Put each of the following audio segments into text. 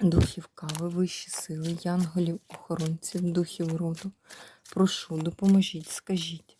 духів кави, вищі сили, янголів, охоронців, духів роду. Прошу, допоможіть, скажіть,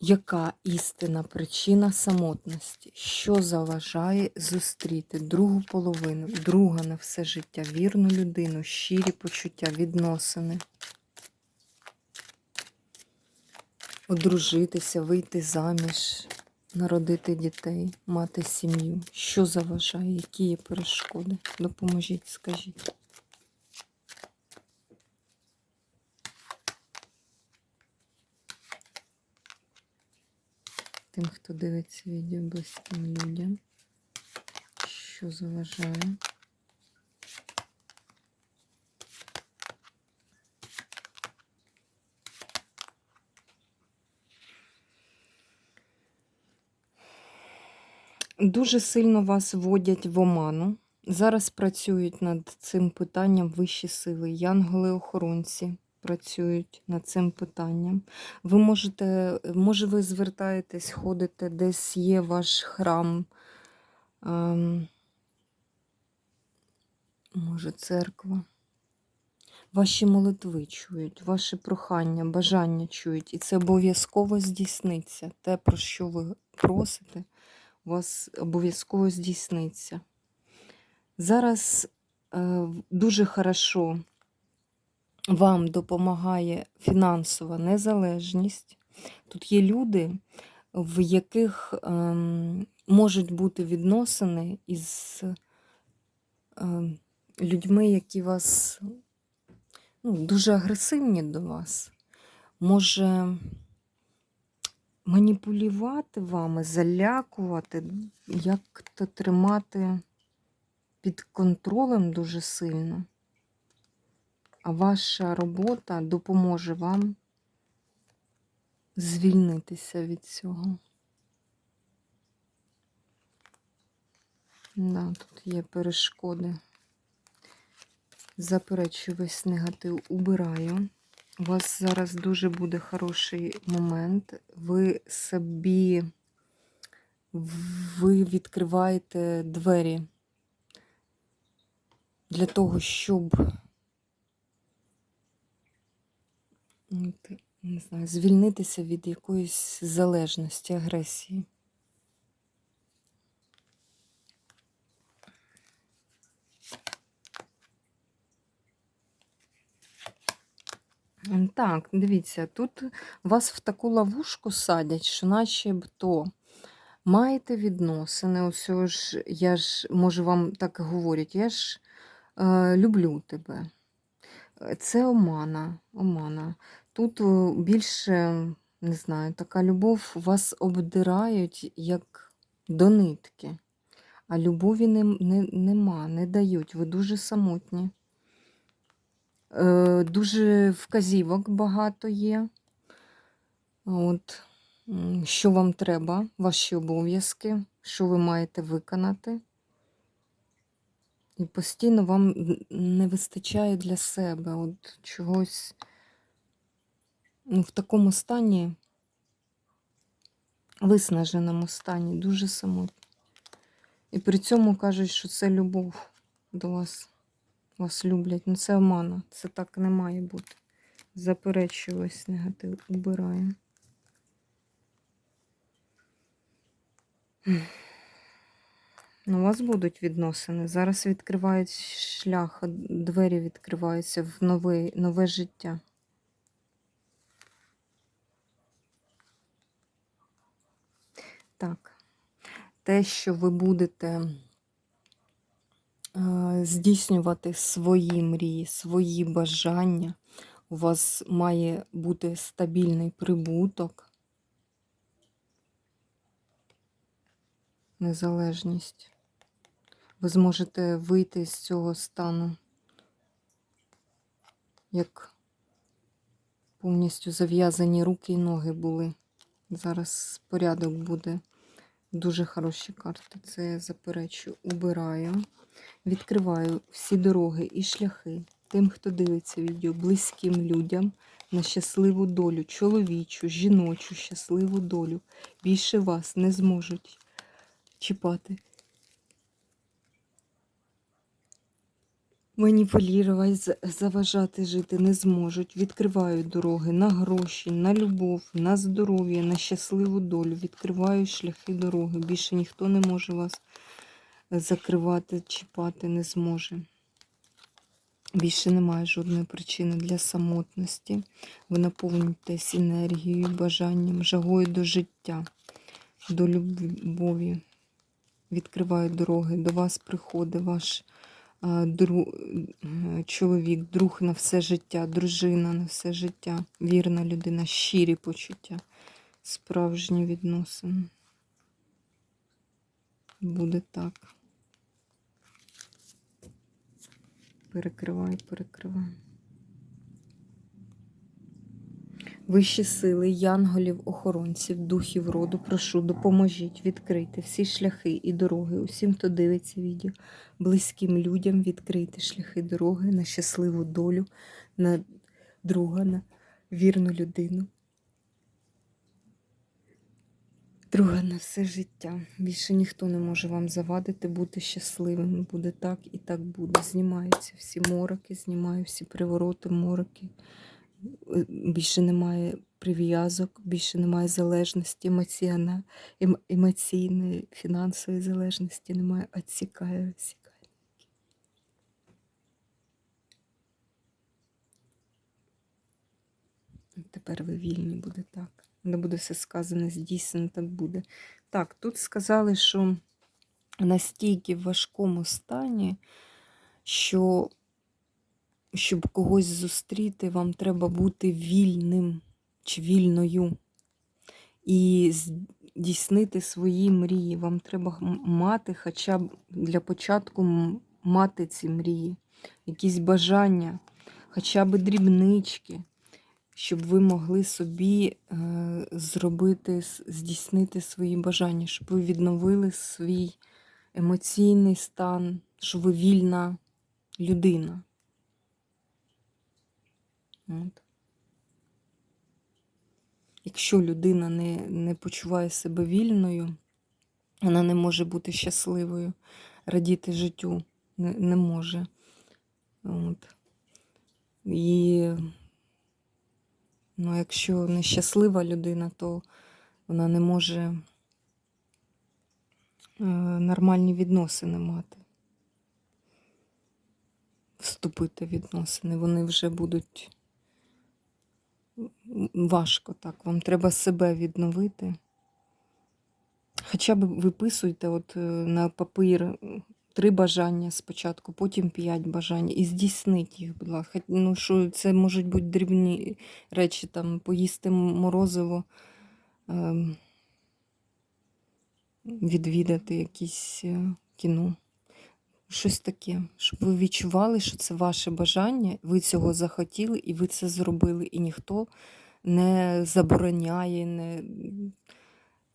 яка істина причина самотності, що заважає зустріти другу половину, друга на все життя, вірну людину, щирі почуття, відносини, одружитися, вийти заміж, народити дітей, мати сім'ю. Що заважає, які є перешкоди? Допоможіть, скажіть. Тим, хто дивиться відео близьким людям, що заважає. Дуже сильно вас вводять в оману. Зараз працюють над цим питанням вищі сили. Янголи-охоронці працюють над цим питанням. Ви можете, може, ви звертаєтесь, ходите, десь є ваш храм, ем, може, церква. Ваші молитви чують, ваші прохання, бажання чують, і це обов'язково здійсниться. Те, про що ви просите, вас обов'язково здійсниться. Зараз е, дуже хорошо вам допомагає фінансова незалежність. Тут є люди, в яких ем, можуть бути відносини із ем, людьми, які вас ну, дуже агресивні до вас. Може маніпулювати вами, залякувати, як-то тримати під контролем дуже сильно. А ваша робота допоможе вам звільнитися від цього. Да, тут є перешкоди. Заперечую весь негатив, убираю. У вас зараз дуже буде хороший момент. Ви собі ви відкриваєте двері для того, щоб не знаю, звільнитися від якоїсь залежності, агресії. Так, дивіться, тут вас в таку ловушку садять, що начебто маєте відносини. Ось ж, я ж, може, вам так говорять, я ж е, люблю тебе. Це омана. омана. Тут більше, не знаю, така любов вас обдирають як до нитки, а любові не, не, нема, не дають. Ви дуже самотні. Е, Дуже вказівок багато є. От, Що вам треба, ваші обов'язки, що ви маєте виконати. І постійно вам не вистачає для себе от чогось ну, в такому стані, виснаженому стані, дуже самотні. І при цьому кажуть, що це любов до вас. Вас люблять. Ну це омана. Це так не має бути. Заперечую ось негатив. Убираю. Ну, у вас будуть відносини. Зараз відкривають шлях, двері відкриваються в нове, нове життя. Так, те, що ви будете здійснювати свої мрії, свої бажання, у вас має бути стабільний прибуток, незалежність. Ви зможете вийти з цього стану як повністю зав'язані руки і ноги були. Зараз порядок буде. Дуже хороші карти. Це я заперечу. Убираю. Відкриваю всі дороги і шляхи тим, хто дивиться відео, близьким людям на щасливу долю, чоловічу, жіночу, щасливу долю. Більше вас не зможуть чіпати. Маніпулювати, за- заважати жити не зможуть. Відкриваю дороги на гроші, на любов, на здоров'я, на щасливу долю. Відкриваю шляхи дороги. Більше ніхто не може вас закривати, чіпати не зможе. Більше немає жодної причини для самотності. Ви наповнюєтесь енергією, бажанням, жагою до життя, до любові. Відкриваю дороги. До вас приходить ваш а, дру... е, чоловік, друг на все життя, дружина на все життя, вірна людина, щирі почуття, справжні відносини. Буде так. Перекриваю, перекриваю. Вищі сили, янголів, охоронців, духів роду, прошу, допоможіть відкрити всі шляхи і дороги усім, хто дивиться відео, близьким людям відкрити шляхи дороги на щасливу долю, на друга, на вірну людину. Друга на все життя. Більше ніхто не може вам завадити бути щасливим. Буде так і так буде. Знімаються всі мороки, знімаю всі привороти, мороки. Е, Більше немає прив'язок, більше немає залежності ем- емоційної, фінансової залежності немає. Отсікає, Тепер ви вільні буде так. Не буде все сказане, здійснено так буде. Так, тут сказали, що настільки в важкому стані, що щоб когось зустріти, вам треба бути вільним чи вільною. І здійснити свої мрії. Вам треба мати хоча б для початку мати ці мрії, якісь бажання, хоча б дрібнички, щоб ви могли собі е, зробити, здійснити свої бажання, щоб ви відновили свій емоційний стан, що ви вільна людина. От. Якщо людина не, не почуває себе вільною, вона не може бути щасливою, радіти життю не, не може. От. І ну, якщо нещаслива людина, то вона не може е, нормальні відносини мати. Вступити в відносини. Вони вже будуть важко так. Вам треба себе відновити. Хоча б виписуйте от е, на папір три бажання спочатку, потім п'ять бажань і здійсніть їх, будь ласка. Ну, що це можуть бути дрібні речі, там поїсти морозиво, ем, відвідати якісь е, кіно. Щось таке, щоб ви відчували, що це ваше бажання, ви цього захотіли і ви це зробили, і ніхто не забороняє, не,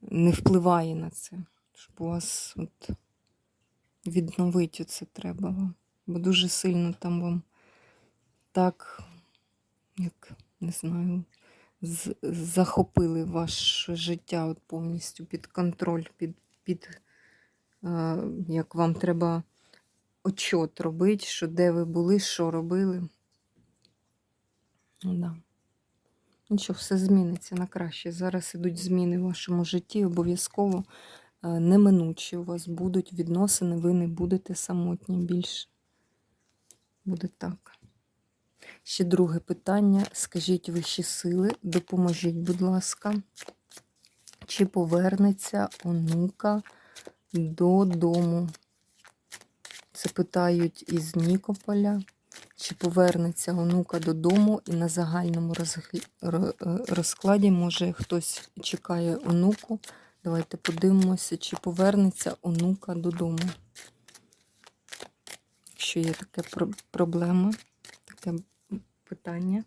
не впливає на це. Щоб у вас от відновити це треба вам. Бо дуже сильно там вам так, як не знаю, захопили ваше життя от повністю під контроль, під, під е, як вам треба отчот робити, що де ви були, що робили. Да. Нічого, все зміниться на краще. Зараз ідуть зміни в вашому житті, обов'язково неминучі у вас будуть відносини, ви не будете самотні більше. Буде так. Ще друге питання. Скажіть вищі сили, допоможіть, будь ласка, чи повернеться онука додому? Це питають із Нікополя. Чи повернеться онука додому і на загальному е, розкладі, може хтось чекає онуку. Давайте подивимося, чи повернеться онука додому. Якщо є така проблема, таке питання.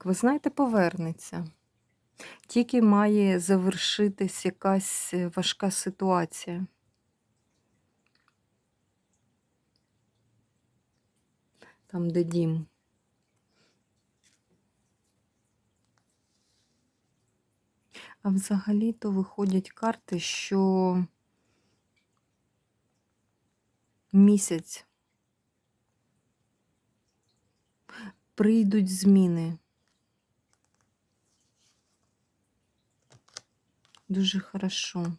Так, ви знаєте, повернеться. Тільки має завершитись якась е, важка ситуація. Там, де дім. А взагалі-то виходять карти, що місяць прийдуть зміни. Дуже хорошо.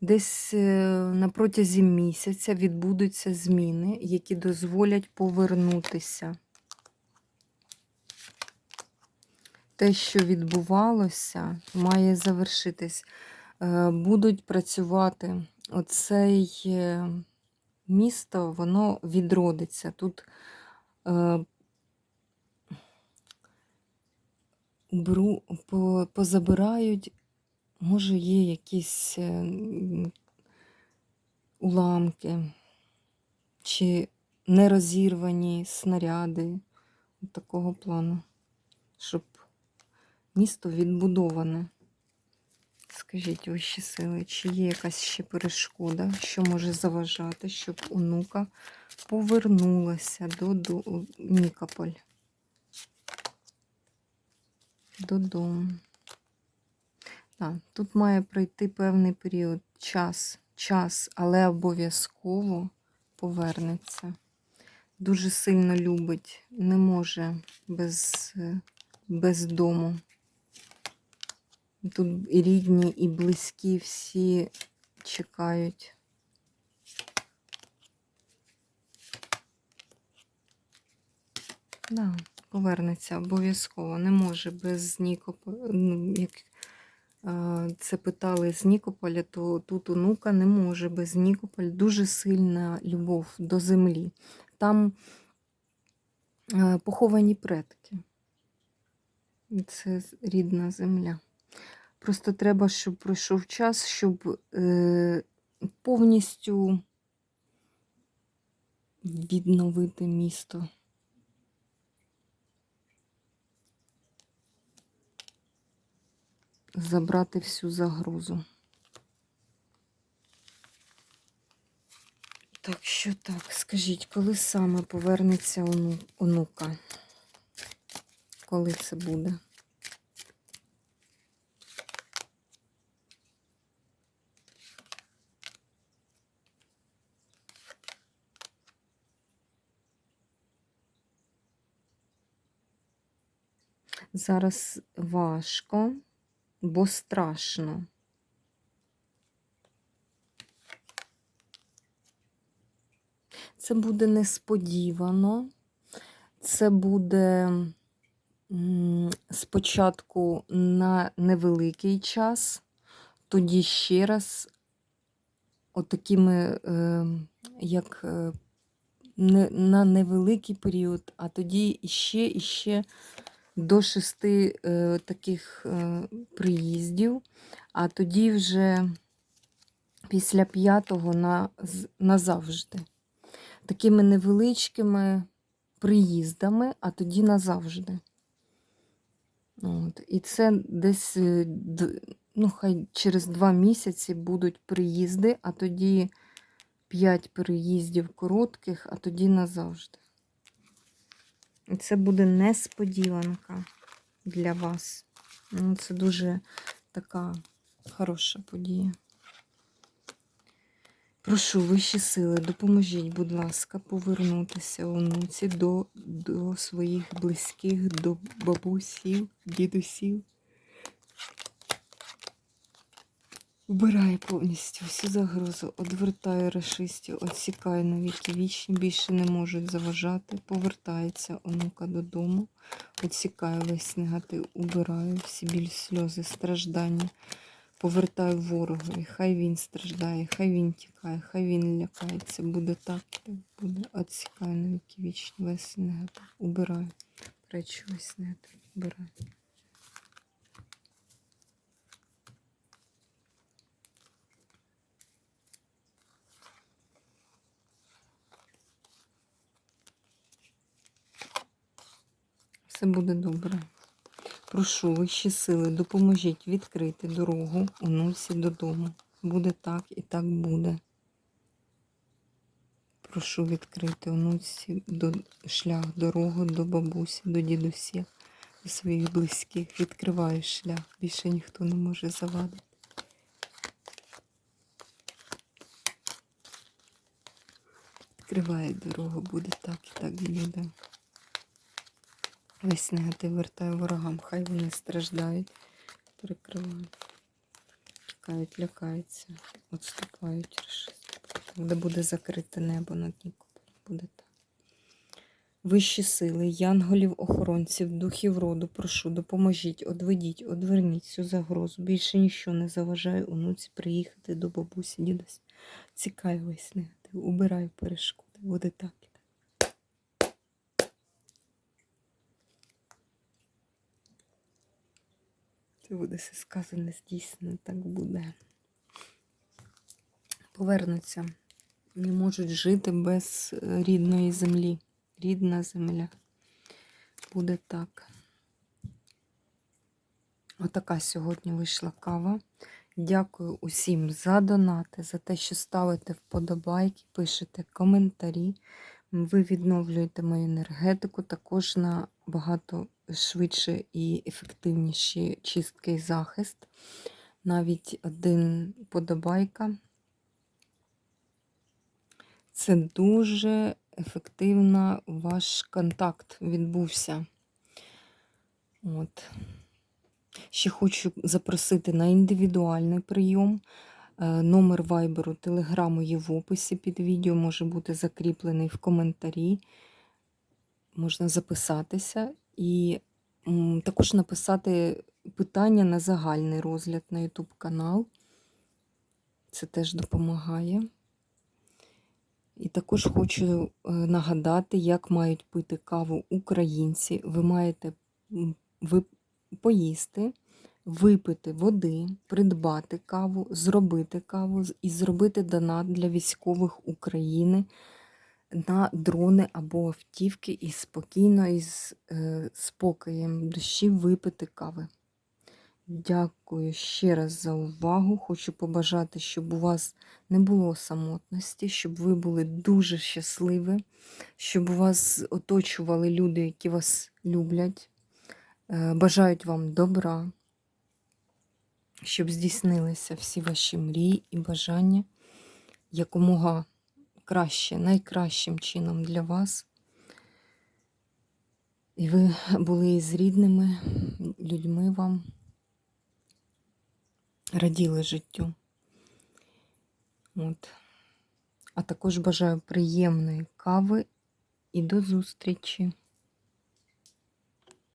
Десь е, на протязі місяця відбудуться зміни, які дозволять повернутися. Те, що відбувалося, має завершитись. Е, Будуть працювати оцей е, місто, воно відродиться. Тут позабирають, може, є якісь е, уламки чи нерозірвані снаряди такого плану, щоб місто відбудоване. Скажіть вищі сили, чи є якась ще перешкода, що може заважати, щоб онука повернулася до, до Нікополь. Додому. Так, тут має пройти певний період, час, час, але обов'язково повернеться. Дуже сильно любить, не може без, е, без дому. Тут і рідні, і близькі всі чекають. Да, повернеться обов'язково. Не може без. Ну, як це питали з Нікополя, то тут онука не може без Нікополя. Дуже сильна любов до землі. Там е, поховані предки. Це рідна земля. Просто треба, щоб пройшов час, щоб е, повністю відновити місто. Забрати всю загрозу. Так, що так, скажіть, коли саме повернеться ону- онука? Коли це буде? Зараз важко, бо страшно. Це буде несподівано. Це буде спочатку на невеликий час, тоді ще раз, отакими, е, як е, на невеликий період, а тоді іще, іще до шести е, таких е, приїздів, а тоді вже після п'ятого на, назавжди. Такими невеличкими приїздами, а тоді назавжди. От. І це десь е, ну, хай через два місяці будуть приїзди, а тоді п'ять переїздів коротких, а тоді назавжди. Це буде несподіванка для вас. Ну, Це дуже така хороша подія. Прошу вищі сили, допоможіть, будь ласка, повернутися онуці до, до своїх близьких, до бабусів, дідусів. Вбирає повністю всю загрозу, одвертає расистів, відсікає на віки вічні, більше не можуть заважати. Повертається онука додому, відсікає весь негатив, убираю всі біль, сльози, страждання. Повертаю ворогові, хай він страждає, хай він тікає, хай він лякається. Буде так, так буде. Отсікаю на віки вічні, весь негатив. Убираю. Речу весь негатив. Убираю. Все буде добре. Прошу вищі сили, допоможіть відкрити дорогу у додому. Буде так і так буде. Прошу відкрити у до шлях, дорогу до бабусі, до дідусів, до своїх близьких. Відкриваю шлях. Більше ніхто не може завадити. Відкриває дорогу, буде так і так буде. Весь негатив вертаю ворогам, хай вони страждають, перекривають, чекають, лякаються, відступають. Де буде закрите небо над Нікополем, буде так. Вищі сили, янголів, охоронців, духів роду, прошу, допоможіть, одведіть, одверніть цю загрозу. Більше нічого не заважає онуці приїхати до бабусі, дідусь. Цікай весь негатив, убираю перешкоди, буде так. Це буде все сказане, здійснено, так буде. Повернуться. Не можуть жити без е, рідної землі. Рідна земля. Буде так. Отака сьогодні вийшла кава. Дякую усім за донати, за те, що ставите вподобайки, пишете коментарі. Ви відновлюєте мою енергетику також на багато швидше і ефективніші чистки і захист. Навіть один подобайка. Це дуже ефективно ваш контакт відбувся. От. Ще хочу запросити на індивідуальний прийом. Е, Номер вайберу, телеграму є в описі під відео, може бути закріплений в коментарі. Можна записатися і також написати питання на загальний розгляд на YouTube канал. Це теж допомагає. І також хочу е, нагадати, як мають пити каву українці. Ви маєте ви поїсти, випити води, придбати каву, зробити каву і зробити донат для військових України на дрони або автівки і спокійно із е, спокоєм душі випити кави. Дякую ще раз за увагу. Хочу побажати, щоб у вас не було самотності, щоб ви були дуже щасливі, щоб у вас оточували люди, які вас люблять, е, бажають вам добра, щоб здійснилися всі ваші мрії і бажання якомога краще, найкращим чином для вас. І ви були із рідними людьми вам раділи життю. От. А також бажаю приємної кави і до зустрічі!